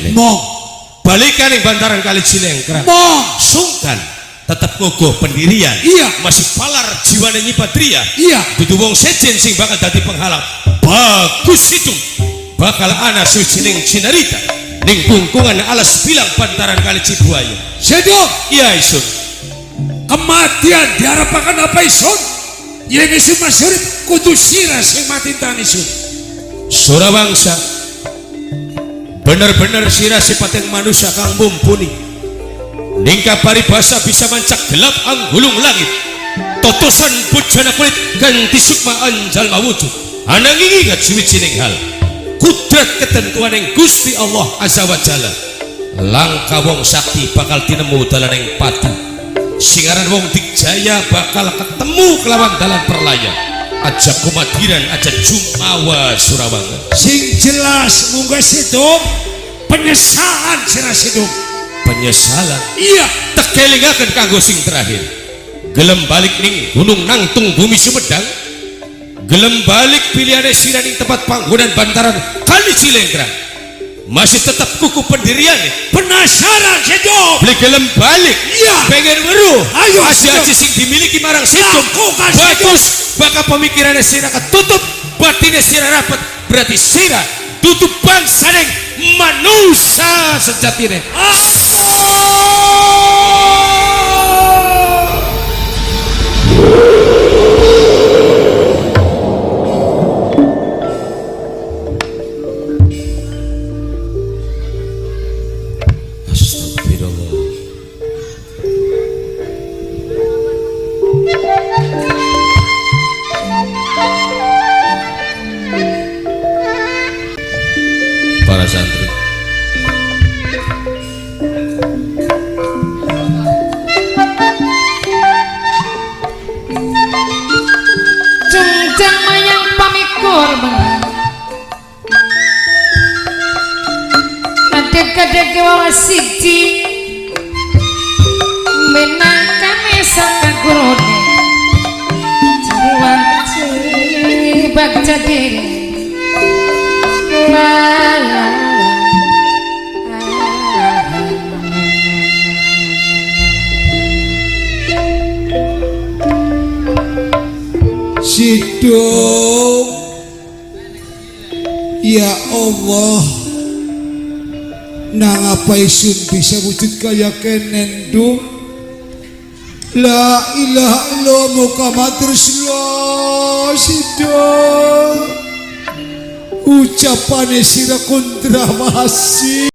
liyane Mong, balikan yang bantaran kali Cilengkrang. Mong. sungkan. Tetap kokoh pendirian. Iya. masih palar jiwane nyipatria Iya. dudu wong sejen sing bakal dadi penghalang. Bagus itu. Bakal ana suci ning cinarita. Ning pungkungan alas bilang bantaran kali Cibuaya. Sedok, iya isun. Kematian diharapkan apa isun? Yang isun masyurip kudu sirah sing mati tan isun. Surabangsa bener-bener sirah sifat manusia kang mumpuni. Ningka paribasa bisa mancak gelap anggulung langit. Totosan bujana kulit ganti sukma anjal mawujud. Anang ingat suwijining hal. Kudrat ketentuan yang gusti Allah azza wa jalla. Langka wong sakti bakal tinemu dalan yang pati singaran wong dikjaya bakal ketemu kelawan dalan perlaya aja kumadiran aja jumawa Surabaya Sing jelas munggah sedok penyesalan sirah sedok. penyesalan? Iya, tekelingaken kanggo sing terakhir. Gelem balik ning gunung nangtung bumi Sumedang. Gelem balik pilihane sira ning tempat panggonan bantaran kali Cilengkrang masih tetap kuku pendirian penasaran sedok. beli gelem balik. Iya. pengen weruh. Ayo, aji-aji sing dimiliki marang situm Lakukan, bagus. Bakal pemikirannya sira ketutup. Batinnya sira rapat. Berarti sira tutup bangsa yang manusia sejatine Pero Para Sandra. Kadek-kadek wawa siji Menang kami saka gurone Cari wajib bak jadi La la Sidok Ya Allah Nang apa isun bisa wujud kaya kenen dum La ilaha illallah Muhammad Rasulullah Sidok Ucapan sira kontra masih